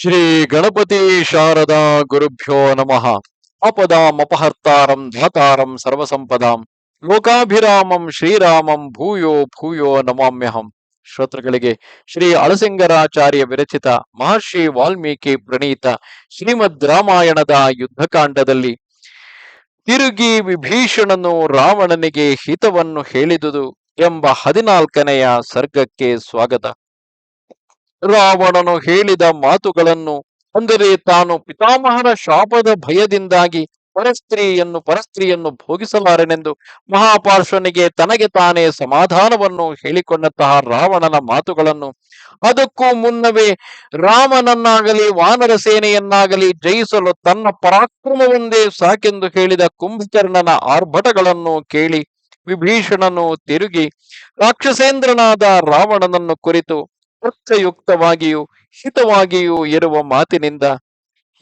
ಶ್ರೀ ಗಣಪತಿ ಶಾರದಾ ಗುರುಭ್ಯೋ ನಮಃ. ಅಪದಾಮಪಹರ್ತಾರಂ ಧಾತಾರಂ ಸರ್ವಸಂಪದಾಂ. ಲೋಕಾಭಿರಾಮಂ ಶ್ರೀರಾಮಂ ಭೂಯೋ ಭೂಯೋ ನಮಾಮ್ಯಹಂ. ಶ್ರೋತೃಗಳಿಗೆ ಶ್ರೀ ಅಳಸಿಂಗರಾಚಾರ್ಯ ವಿರಚಿತ ಮಹರ್ಷಿ ವಾಲ್ಮೀಕಿ ಪ್ರಣೀತ ಶ್ರೀಮದ್ ರಾಮಾಯಣದ ಯುದ್ಧಕಾಂಡದಲ್ಲಿ ತಿರುಗಿ ವಿಭೀಷಣನು ರಾವಣನಿಗೆ ಹಿತವನ್ನು ಹೇಳಿದುದು ಎಂಬ ಹದಿನಾಲ್ಕನೆಯ ಸರ್ಗಕ್ಕೆ ಸ್ವಾಗತ. ರಾವಣನು ಹೇಳಿದ ಮಾತುಗಳನ್ನು ಅಂದರೆ ತಾನು ಪಿತಾಮಹನ ಶಾಪದ ಭಯದಿಂದಾಗಿ ಪರಸ್ತ್ರೀಯನ್ನು ಪರಸ್ತ್ರೀಯನ್ನು ಭೋಗಿಸಲಾರನೆಂದು ಮಹಾಪಾರ್ಶ್ವನಿಗೆ ತನಗೆ ತಾನೇ ಸಮಾಧಾನವನ್ನು ಹೇಳಿಕೊಂಡಂತಹ ರಾವಣನ ಮಾತುಗಳನ್ನು, ಅದಕ್ಕೂ ಮುನ್ನವೇ ರಾಮನನ್ನಾಗಲಿ, ವಾನರ ಸೇನೆಯನ್ನಾಗಲಿ ಜಯಿಸಲು ತನ್ನ ಪರಾಕ್ರಮವೊಂದೇ ಸಾಕೆಂದು ಹೇಳಿದ ಕುಂಭಕರ್ಣನ ಆರ್ಭಟಗಳನ್ನು ಕೇಳಿ ವಿಭೀಷಣನು ತಿರುಗಿ, ರಾಕ್ಷಸೇಂದ್ರನಾದ ರಾವಣನನ್ನು ಕುರಿತು ಅರ್ಥಯುಕ್ತವಾಗಿಯೂ ಹಿತವಾಗಿಯೂ ಇರುವ ಮಾತಿನಿಂದ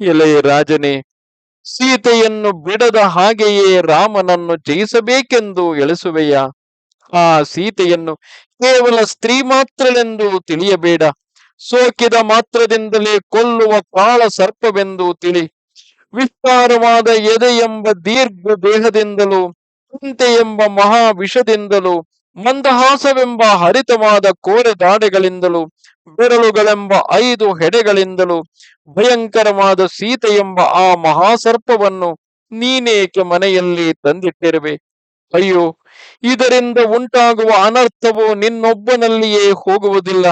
ಎಲೆ ರಾಜನೇ, ಸೀತೆಯನ್ನು ಬಿಡದ ಹಾಗೆಯೇ ರಾಮನನ್ನು ಜಯಿಸಬೇಕೆಂದು ಎಳಿಸುವೆಯ ಆ ಸೀತೆಯನ್ನು ಕೇವಲ ಸ್ತ್ರೀ ಮಾತ್ರಳೆಂದು ತಿಳಿಯಬೇಡ. ಸೋಕಿದ ಮಾತ್ರದಿಂದಲೇ ಕೊಲ್ಲುವ ಕಾಳ ಸರ್ಪವೆಂದು ತಿಳಿ. ವಿಸ್ತಾರವಾದ ಎದೆ ಎಂಬ ದೀರ್ಘ ದೇಹದಿಂದಲೂ ಎಂಬ ಮಹಾ ವಿಷದಿಂದಲೂ ಮಂದಹಾಸವೆಂಬ ಹರಿತವಾದ ಕೋರೆ ದಾಡೆಗಳಿಂದಲೂ, ಬೆರಳುಗಳೆಂಬ ಐದು ಹೆಡೆಗಳಿಂದಲೂ, ಭಯಂಕರವಾದ ಸೀತೆ ಎಂಬ ಆ ಮಹಾಸರ್ಪವನ್ನು ನೀನೇಕೆ ಮನೆಯಲ್ಲಿ ತಂದಿಟ್ಟಿರುವೆ? ಅಯ್ಯೋ, ಇದರಿಂದ ಉಂಟಾಗುವ ಅನರ್ಥವು ನಿನ್ನೊಬ್ಬನಲ್ಲಿಯೇ ಹೋಗುವುದಿಲ್ಲ.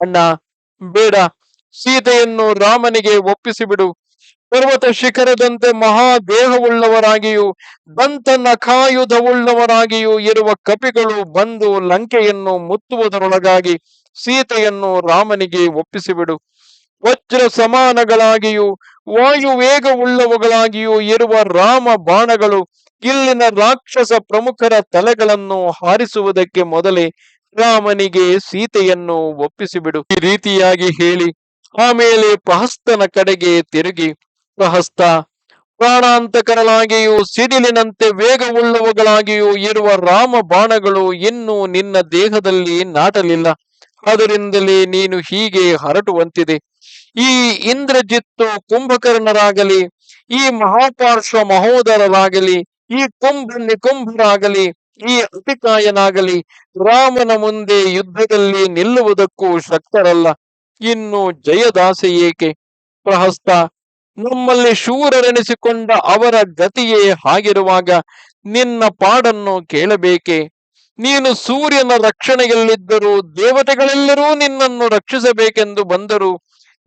ಅಣ್ಣ, ಬೇಡ, ಸೀತೆಯನ್ನು ರಾಮನಿಗೆ ಒಪ್ಪಿಸಿಬಿಡು. ಪರ್ವತ ಶಿಖರದಂತೆ ಮಹಾ ದೇಹವುಳ್ಳವರಾಗಿಯೂ ದಂತ ನಖಾಯುಧವುಳ್ಳವರಾಗಿಯೂ ಇರುವ ಕಪಿಗಳು ಬಂದು ಲಂಕೆಯನ್ನು ಮುತ್ತುವುದರೊಳಗಾಗಿ ಸೀತೆಯನ್ನು ರಾಮನಿಗೆ ಒಪ್ಪಿಸಿಬಿಡು. ವಜ್ರ ಸಮಾನಗಳಾಗಿಯೂ ವಾಯು ವೇಗವುಳ್ಳವುಗಳಾಗಿಯೂ ಇರುವ ರಾಮ ಬಾಣಗಳು ಇಲ್ಲಿನ ರಾಕ್ಷಸ ಪ್ರಮುಖರ ತಲೆಗಳನ್ನು ಹಾರಿಸುವುದಕ್ಕೆ ಮೊದಲೇ ರಾಮನಿಗೆ ಸೀತೆಯನ್ನು ಒಪ್ಪಿಸಿಬಿಡು. ಈ ರೀತಿಯಾಗಿ ಹೇಳಿ ಆಮೇಲೆ ಪಹಸ್ತನ ಕಡೆಗೆ ತಿರುಗಿ. ಪ್ರಹಸ್ತ ಪ್ರಾಣಾಂತಕರಲಾಗಿಯೂ ಸಿಡಿಲಿನಂತೆ ವೇಗವುಳ್ಳವುಗಳಾಗಿಯೂ ಇರುವ ರಾಮ ಬಾಣಗಳು ಇನ್ನೂ ನಿನ್ನ ದೇಹದಲ್ಲಿ ನಾಟಲಿಲ್ಲ. ಅದರಿಂದಲೇ ನೀನು ಹೀಗೆ ಹರಟುವಂತಿದೆ. ಈ ಇಂದ್ರಜಿತ್ತು ಕುಂಭಕರ್ಣರಾಗಲಿ, ಈ ಮಹಾಪಾರ್ಶ್ವ ಮಹೋದರರಾಗಲಿ, ಈ ಕುಂಭ ನಿಕುಂಭರಾಗಲಿ, ಈ ಅತಿಕಾಯನಾಗಲಿ, ರಾಮನ ಮುಂದೆ ಯುದ್ಧದಲ್ಲಿ ನಿಲ್ಲುವುದಕ್ಕೂ ಶಕ್ತರಲ್ಲ. ಇನ್ನು ಜಯದಾಸೆ ಏಕೆ? ಪ್ರಹಸ್ತ ನಮ್ಮಲ್ಲಿ ಶೂರರೆನಿಸಿಕೊಂಡ ಅವರ ಗತಿಯೇ ಹಾಗಿರುವಾಗ ನಿನ್ನ ಪಾಡನ್ನು ಕೇಳಬೇಕೆ? ನೀನು ಸೂರ್ಯನ ರಕ್ಷಣೆಯಲ್ಲಿದ್ದರೂ ದೇವತೆಗಳೆಲ್ಲರೂ ನಿನ್ನನ್ನು ರಕ್ಷಿಸಬೇಕೆಂದು ಬಂದರು.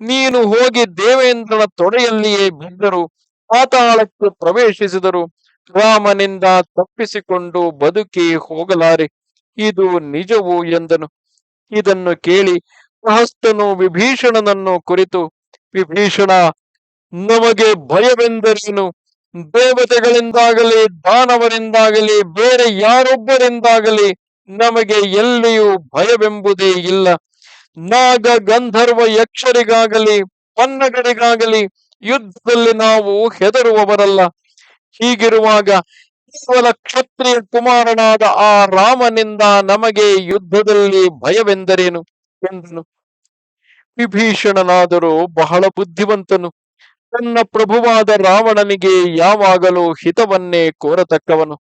ನೀನು ಹೋಗಿ ದೇವೇಂದ್ರನ ತೊಡೆಯಲ್ಲಿಯೇ ಬಿದ್ದರು. ಪಾತಾಳಕ್ಕೆ ಪ್ರವೇಶಿಸಿದರು. ರಾಮನಿಂದ ತಪ್ಪಿಸಿಕೊಂಡು ಬದುಕಿ ಹೋಗಲಾರೆ. ಇದು ನಿಜವು ಎಂದನು. ಇದನ್ನು ಕೇಳಿ ಸಹಸ್ತನು ವಿಭೀಷಣನನ್ನು ಕುರಿತು, ವಿಭೀಷಣ ನಮಗೆ ಭಯವೆಂದರೇನು? ದೇವತೆಗಳಿಂದಾಗಲಿ, ದಾನವರಿಂದಾಗಲಿ, ಬೇರೆ ಯಾರೊಬ್ಬರಿಂದಾಗಲಿ ನಮಗೆ ಎಲ್ಲಿಯೂ ಭಯವೆಂಬುದೇ ಇಲ್ಲ. ನಾಗ ಗಂಧರ್ವ ಯಕ್ಷರಿಗಾಗಲಿ, ಪನ್ನಗರಿಗಾಗಲಿ ಯುದ್ಧದಲ್ಲಿ ನಾವು ಹೆದರುವವರಲ್ಲ. ಹೀಗಿರುವಾಗ ಕೇವಲ ಕ್ಷತ್ರಿಯ ಕುಮಾರನಾದ ಆ ರಾಮನಿಂದ ನಮಗೆ ಯುದ್ಧದಲ್ಲಿ ಭಯವೆಂದರೇನು? ಎಂದನು. ವಿಭೀಷಣನಾದರೂ ಬಹಳ ಬುದ್ಧಿವಂತನು. ತನ್ನ ಪ್ರಭುವಾದ ರಾವಣನಿಗೆ ಯಾವಾಗಲೂ ಹಿತವನ್ನೇ ಕೋರತಕ್ಕವನು.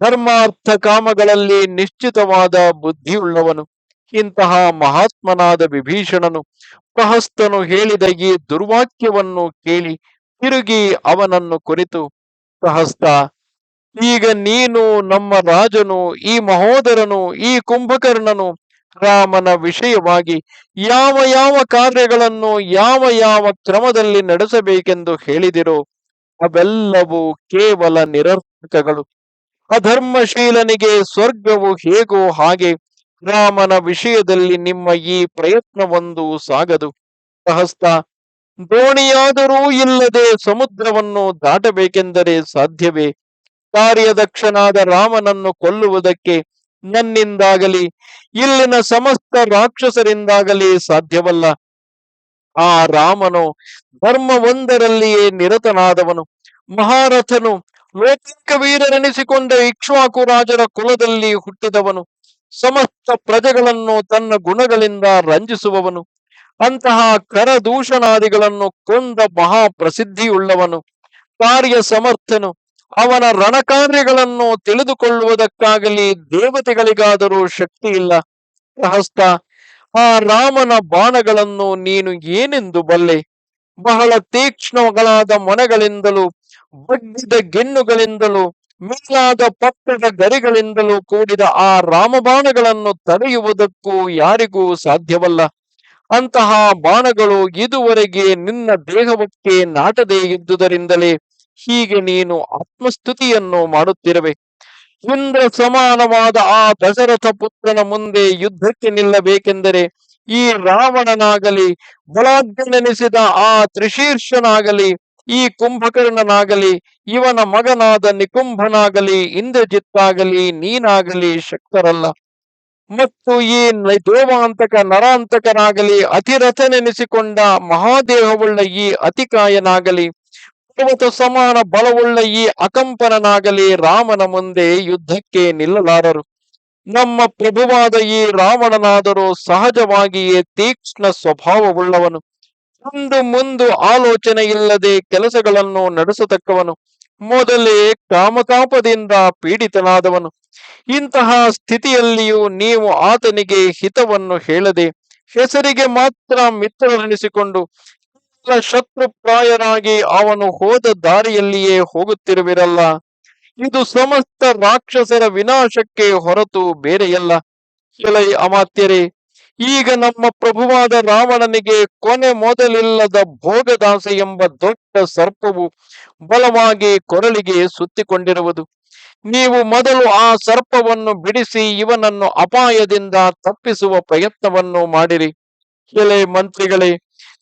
ಧರ್ಮಾರ್ಥ ಕಾಮಗಳಲ್ಲಿ ನಿಶ್ಚಿತವಾದ ಬುದ್ಧಿಯುಳ್ಳವನು. ಇಂತಹ ಮಹಾತ್ಮನಾದ ವಿಭೀಷಣನು ಪ್ರಹಸ್ತನು ಹೇಳಿದ ಈ ದುರ್ವಾಕ್ಯವನ್ನು ಕೇಳಿ ತಿರುಗಿ ಅವನನ್ನು ಕುರಿತು, ಪ್ರಹಸ್ತ, ಈಗ ನೀನು ನಮ್ಮ ರಾಜನು, ಈ ಮಹೋದರನು, ಈ ಕುಂಭಕರ್ಣನು ರಾಮನ ವಿಷಯವಾಗಿ ಯಾವ ಯಾವ ಕಾರ್ಯಗಳನ್ನು ಯಾವ ಯಾವ ಕ್ರಮದಲ್ಲಿ ನಡೆಸಬೇಕೆಂದು ಹೇಳಿದಿರೋ ಅವೆಲ್ಲವೂ ಕೇವಲ ನಿರರ್ಥಕಗಳು. ಅಧರ್ಮಶೀಲನಿಗೆ ಸ್ವರ್ಗವು ಹೇಗೋ ಹಾಗೆ ರಾಮನ ವಿಷಯದಲ್ಲಿ ನಿಮ್ಮ ಈ ಪ್ರಯತ್ನವೊಂದು ಸಾಗದು. ಸಹಸ್ತ ದೋಣಿಯಾದರೂ ಇಲ್ಲದೆ ಸಮುದ್ರವನ್ನು ದಾಟಬೇಕೆಂದರೆ ಸಾಧ್ಯವೇ? ಕಾರ್ಯದಕ್ಷನಾದ ರಾಮನನ್ನು ಕೊಲ್ಲುವುದಕ್ಕೆ ನನ್ನಿಂದಾಗಲಿ, ಇಲ್ಲಿನ ಸಮಸ್ತ ರಾಕ್ಷಸರಿಂದಾಗಲಿ ಸಾಧ್ಯವಲ್ಲ. ಆ ರಾಮನು ಧರ್ಮವೊಂದರಲ್ಲಿಯೇ ನಿರತನಾದವನು. ಮಹಾರಥನು ಲೋಕಿಕ ವೀರರೆನಿಸಿಕೊಂಡ ಇಕ್ಷ್ವಾಕು ರಾಜರ ಕುಲದಲ್ಲಿ ಹುಟ್ಟಿದವನು. ಸಮಸ್ತ ಪ್ರಜೆಗಳನ್ನು ತನ್ನ ಗುಣಗಳಿಂದ ರಂಜಿಸುವವನು. ಅಂತಹ ಕರದೂಷಣಾದಿಗಳನ್ನು ಕೊಂದ ಮಹಾಪ್ರಸಿದ್ಧಿಯುಳ್ಳವನು. ಕಾರ್ಯ ಸಮರ್ಥನು. ಅವನ ರಣಕಾರ್ಯಗಳನ್ನು ತಿಳಿದುಕೊಳ್ಳುವುದಕ್ಕಾಗಲಿ ದೇವತೆಗಳಿಗಾದರೂ ಶಕ್ತಿ ಇಲ್ಲ ಹಸ್ತ ಆ ರಾಮನ ಬಾಣಗಳನ್ನು ನೀನು ಏನೆಂದು ಬಲ್ಲೆ? ಬಹಳ ತೀಕ್ಷ್ಣಗಳಾದ ಮನಗಳಿಂದಲೂ ಬಗ್ಗಿದ ಗೆಣ್ಣುಗಳಿಂದಲೂ, ಮೇಲಾದ ಪಕ್ಕದ ಗರಿಗಳಿಂದಲೂ ಕೂಡಿದ ಆ ರಾಮಬಾಣಗಳನ್ನು ತಡೆಯುವುದಕ್ಕೂ ಯಾರಿಗೂ ಸಾಧ್ಯವಲ್ಲ. ಅಂತಹ ಬಾಣಗಳು ಇದುವರೆಗೆ ನಿನ್ನ ದೇಹವಕ್ಕೆ ನಾಟದೇ ಇದ್ದುದರಿಂದಲೇ ಹೀಗೆ ನೀನು ಆತ್ಮಸ್ತುತಿಯನ್ನು ಮಾಡುತ್ತಿರುವೆ ಇಂದ್ರ ಸಮಾನವಾದ ಆ ದಶರಥ ಪುತ್ರನ ಮುಂದೆ ಯುದ್ಧಕ್ಕೆ ನಿಲ್ಲಬೇಕೆಂದರೆ ಈ ರಾವಣನಾಗಲಿ ಬಲಾಜ್ಞನೆನಿಸಿದ ಆ ತ್ರಿಶೀರ್ಷನಾಗಲಿ, ಈ ಕುಂಭಕರ್ಣನಾಗಲಿ, ಇವನ ಮಗನಾದ ನಿಕುಂಭನಾಗಲಿ, ಇಂದ್ರಜಿತ್ತಾಗಲಿ, ನೀನಾಗಲಿ ಶಕ್ತರಲ್ಲ. ಮತ್ತು ಈ ದೇವಾಂತಕ, ನರಾಂತಕನಾಗಲಿ ಅತಿರಥನೆನಿಸಿಕೊಂಡ ಮಹಾದೇಹವುಳ್ಳ ಈ ಅತಿಕಾಯನಾಗಲಿ ಪರ್ವತ ಸಮಾನ ಬಲವುಳ್ಳ ಈ ಅಕಂಪನನಾಗಲಿ ರಾಮನ ಮುಂದೆ ಯುದ್ಧಕ್ಕೆ ನಿಲ್ಲಲಾರರು. ನಮ್ಮ ಪ್ರಭುವಾದ ಈ ರಾವಣನಾದರೂ ಸಹಜವಾಗಿಯೇ ತೀಕ್ಷ್ಣ ಸ್ವಭಾವವುಳ್ಳವನು. ಒಂದು ಮುಂದು ಆಲೋಚನೆ ಇಲ್ಲದೆ ಕೆಲಸಗಳನ್ನು ನಡೆಸತಕ್ಕವನು. ಮೊದಲೇ ಕಾಮತಾಪದಿಂದ ಪೀಡಿತನಾದವನು. ಇಂತಹ ಸ್ಥಿತಿಯಲ್ಲಿಯೂ ನೀವು ಆತನಿಗೆ ಹಿತವನ್ನು ಹೇಳದೆ, ಹೆಸರಿಗೆ ಮಾತ್ರ ಮಿತ್ರರೆನಿಸಿಕೊಂಡು ಶತ್ರುಪ್ರಾಯರಾಗಿ ಅವನು ಹೋದ ದಾರಿಯಲ್ಲಿಯೇ ಹೋಗುತ್ತಿರುವಿರಲ್ಲ. ಇದು ಸಮಸ್ತ ರಾಕ್ಷಸರ ವಿನಾಶಕ್ಕೆ ಹೊರತು ಬೇರೆಯಲ್ಲ. ಕೆಲೈ ಅಮಾತ್ಯರೇ, ಈಗ ನಮ್ಮ ಪ್ರಭುವಾದ ರಾವಣನಿಗೆ ಕೊನೆ ಮೊದಲಿಲ್ಲದ ಭೋಗದಾಸೆ ಎಂಬ ದೊಡ್ಡ ಸರ್ಪವು ಬಲವಾಗಿ ಕೊರಳಿಗೆ ಸುತ್ತಿಕೊಂಡಿರುವುದು. ನೀವು ಮೊದಲು ಆ ಸರ್ಪವನ್ನು ಬಿಡಿಸಿ ಇವನನ್ನು ಅಪಾಯದಿಂದ ತಪ್ಪಿಸುವ ಪ್ರಯತ್ನವನ್ನು ಮಾಡಿರಿ. ಕೆಲೆ ಮಂತ್ರಿಗಳೇ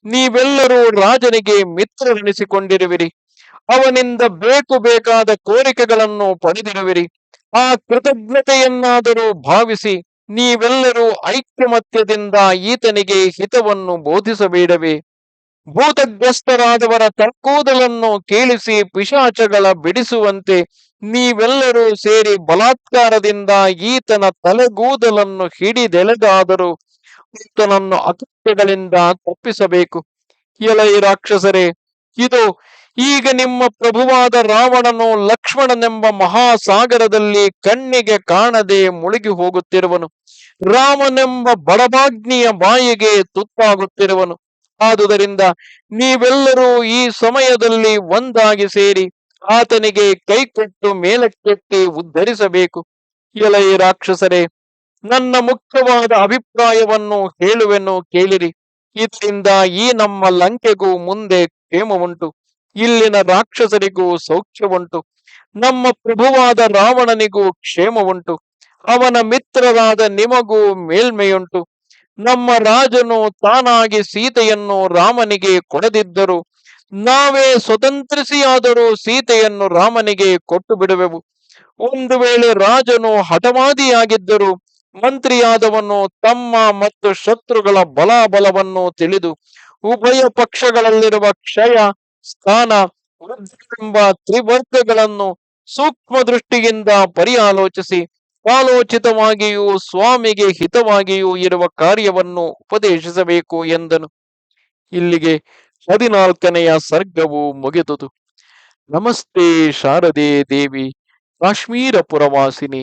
ನೀವೆಲ್ಲರೂ ರಾಜನಿಗೆ ಮಿತ್ರರೆನಿಸಿಕೊಂಡಿರುವಿರಿ. ಅವನಿಂದ ಬೇಕು ಬೇಕಾದ ಕೋರಿಕೆಗಳನ್ನು ಪಡೆದಿರುವಿರಿ. ಆ ಕೃತಜ್ಞತೆಯನ್ನಾದರೂ ಭಾವಿಸಿ ನೀವೆಲ್ಲರೂ ಐಕ್ಯಮತ್ಯದಿಂದ ಈತನಿಗೆ ಹಿತವನ್ನು ಬೋಧಿಸಬೇಡವೆ. ಭೂತಗ್ರಸ್ತರಾದವರ ತರ್ಕೂದಲನ್ನು ಕೇಳಿಸಿ ಪಿಶಾಚಗಳ ಬಿಡಿಸುವಂತೆ ನೀವೆಲ್ಲರೂ ಸೇರಿ ಬಲಾತ್ಕಾರದಿಂದ ಈತನ ತಲೆಗೂದಲನ್ನು ಹಿಡಿದೆಳೆದಾದರೂ ಈತನನ್ನು ಅಕೃತ್ಯಗಳಿಂದ ತಪ್ಪಿಸಬೇಕು. ಎಲೈ ರಾಕ್ಷಸರೇ, ಇದು ಈಗ ನಿಮ್ಮ ಪ್ರಭುವಾದ ರಾವಣನು ಲಕ್ಷ್ಮಣನೆಂಬ ಮಹಾಸಾಗರದಲ್ಲಿ ಕಣ್ಣಿಗೆ ಕಾಣದೆ ಮುಳುಗಿ ಹೋಗುತ್ತಿರುವನು. ರಾಮನೆಂಬ ಬಡಭಾಗ್ನಿಯ ಬಾಯಿಗೆ ತುತ್ತಾಗುತ್ತಿರುವನು. ಆದುದರಿಂದ ನೀವೆಲ್ಲರೂ ಈ ಸಮಯದಲ್ಲಿ ಒಂದಾಗಿ ಸೇರಿ ಆತನಿಗೆ ಕೈಕೊಟ್ಟು ಮೇಲಕ್ಕೆತ್ತಿ ಉದ್ಧರಿಸಬೇಕು. ಎಲೈ ರಾಕ್ಷಸರೇ ನನ್ನ ಮುಖ್ಯವಾದ ಅಭಿಪ್ರಾಯವನ್ನು ಹೇಳುವೆನು ಕೇಳಿರಿ. ಇದರಿಂದ ಈ ನಮ್ಮ ಲಂಕೆಗೂ ಮುಂದೆ ಕ್ಷೇಮ ಉಂಟು. ಇಲ್ಲಿನ ರಾಕ್ಷಸರಿಗೂ ಸೌಖ್ಯ ಉಂಟು. ನಮ್ಮ ಪ್ರಭುವಾದ ರಾವಣನಿಗೂ ಕ್ಷೇಮ ಉಂಟು. ಅವನ ಮಿತ್ರರಾದ ನಿಮಗೂ ಮೇಲ್ಮೆಯುಂಟು. ನಮ್ಮ ರಾಜನು ತಾನಾಗಿ ಸೀತೆಯನ್ನು ರಾಮನಿಗೆ ಕೊಡದಿದ್ದರು. ನಾವೇ ಸ್ವತಂತ್ರಿಸಿಯಾದರೂ ಸೀತೆಯನ್ನು ರಾಮನಿಗೆ ಕೊಟ್ಟು ಬಿಡುವೆವು. ಒಂದು ವೇಳೆ ರಾಜನು ಹಠವಾದಿಯಾಗಿದ್ದರು ಮಂತ್ರಿಯಾದವನು ತಮ್ಮ ಮತ್ತು ಶತ್ರುಗಳ ಬಲಾಬಲವನ್ನು ತಿಳಿದು ಉಭಯ ಪಕ್ಷಗಳಲ್ಲಿರುವ ಕ್ಷಯ, ಸ್ಥಾನ ಎಂಬ ತ್ರಿವರ್ಗಗಳನ್ನು ಸೂಕ್ಷ್ಮ ದೃಷ್ಟಿಯಿಂದ ಪರಿಯಾಲೋಚಿಸಿ ಕಾಲೋಚಿತವಾಗಿಯೂ ಸ್ವಾಮಿಗೆ ಹಿತವಾಗಿಯೂ ಇರುವ ಕಾರ್ಯವನ್ನು ಉಪದೇಶಿಸಬೇಕು ಎಂದನು. ಇಲ್ಲಿಗೆ ಹದಿನಾಲ್ಕನೆಯ ಸರ್ಗವು ಮುಗಿದುದು. ನಮಸ್ತೆ ಶಾರದೆ ದೇವಿ, ಕಾಶ್ಮೀರ ಪುರವಾಸಿನಿ.